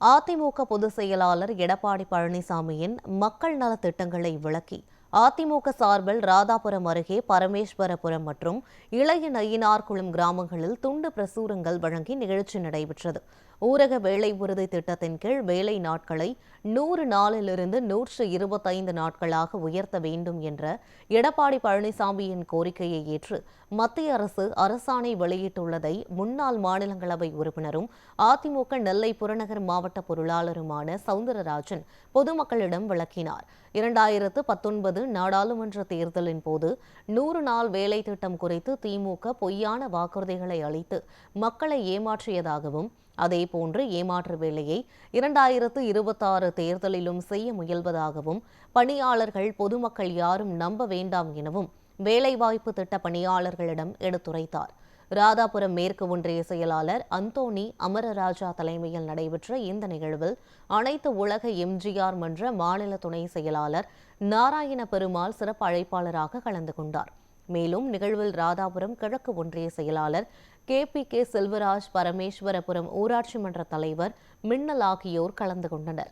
அதிமுக பொதுச் செயலாளர் எடப்பாடி பழனிசாமியின் மக்கள் நலத் திட்டங்களை விளக்கி அதிமுக சார்பில் ராதாபுரம் அருகே பரமேஸ்வரபுரம் மற்றும் இளைய நயினார்குளம் கிராமங்களில் துண்டு பிரசுரங்கள் வழங்கி நிகழ்ச்சி நடைபெற்றது. ஊரக வேலை உறுதி திட்டத்தின் கீழ் வேலை நாட்களை நூறு நாளிலிருந்து நூற்று இருபத்தைந்து நாட்களாக உயர்த்த வேண்டும் என்ற எடப்பாடி பழனிசாமியின் கோரிக்கையை ஏற்று மத்திய அரசு அரசாணை வெளியிட்டுள்ளதை முன்னாள் மாநிலங்களவை உறுப்பினரும் அதிமுக நெல்லை புறநகர் மாவட்ட பொருளாளருமான சவுந்தரராஜன் பொதுமக்களிடம் விளக்கினார். இரண்டாயிரத்து பத்தொன்பது நாடாளுமன்ற தேர்தலின் போது நூறு நாள் வேலை திட்டம் குறித்து திமுக பொய்யான வாக்குறுதிகளை அளித்து மக்களை ஏமாற்றியதாகவும் அதேபோன்று ஏமாற்று வேலையை இரண்டாயிரத்து இருபத்தாறு தேர்தலிலும் செய்ய முயல்வதாகவும் பணியாளர்கள் பொதுமக்கள் யாரும் நம்ப வேண்டாம் எனவும் வேலைவாய்ப்பு திட்ட பணியாளர்களிடம் எடுத்துரைத்தார். ராதாபுரம் மேற்கு ஒன்றிய செயலாளர் அந்தோணி அமரராஜா தலைமையில் நடைபெற்ற இந்த நிகழ்வில் அனைத்து உலக எம்ஜிஆர் மன்ற மாநில துணை செயலாளர் நாராயண பெருமாள் சிறப்பு அழைப்பாளராக கலந்து கொண்டார். மேலும் நிகழ்வில் ராதாபுரம் கிழக்கு ஒன்றிய செயலாளர் K P K Selvaraj Parameswarapuram ஊராட்சி மன்ற தலைவர் மின்னல் ஆகியோர் கலந்து கொண்டனர்.